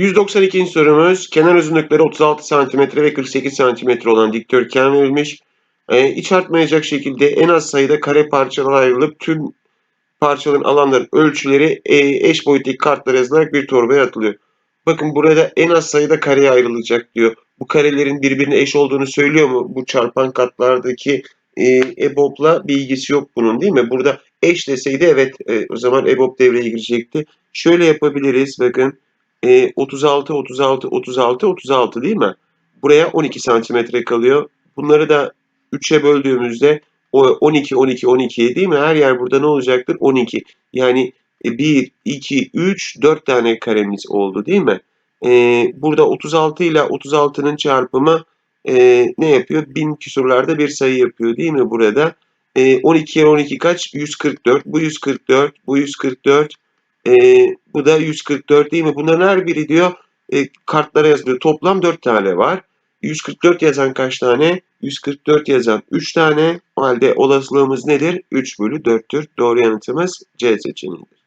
192. sorumuz kenar uzunlukları 36 cm ve 48 cm olan dikdörtgen verilmiş. Ee, iç artmayacak şekilde en az sayıda kare parçalara ayrılıp tüm parçaların alanların ölçüleri e, eş boyuttaki kartlara yazılarak bir torbaya atılıyor. Bakın burada en az sayıda kareye ayrılacak diyor. Bu karelerin birbirine eş olduğunu söylüyor mu? Bu çarpan katlardaki e, EBOB'la bir ilgisi yok bunun değil mi? Burada eş deseydi evet e, o zaman EBOB devreye girecekti. Şöyle yapabiliriz bakın. E, 36, 36, 36, 36 değil mi? Buraya 12 santimetre kalıyor. Bunları da 3'e böldüğümüzde o 12, 12, 12 değil mi? Her yer burada ne olacaktır? 12. Yani 1, 2, 3, 4 tane karemiz oldu değil mi? Ee, burada 36 ile 36'nın çarpımı e, ne yapıyor? 1000 küsurlarda bir sayı yapıyor değil mi burada? E, 12 kere 12 kaç? 144. Bu 144, bu 144, e, bu da 144 değil mi? Bunların her biri diyor e, kartlara yazılıyor. Toplam 4 tane var. 144 yazan kaç tane? 144 yazan 3 tane. O halde olasılığımız nedir? 3 bölü 4'tür. Doğru yanıtımız C seçeneğidir.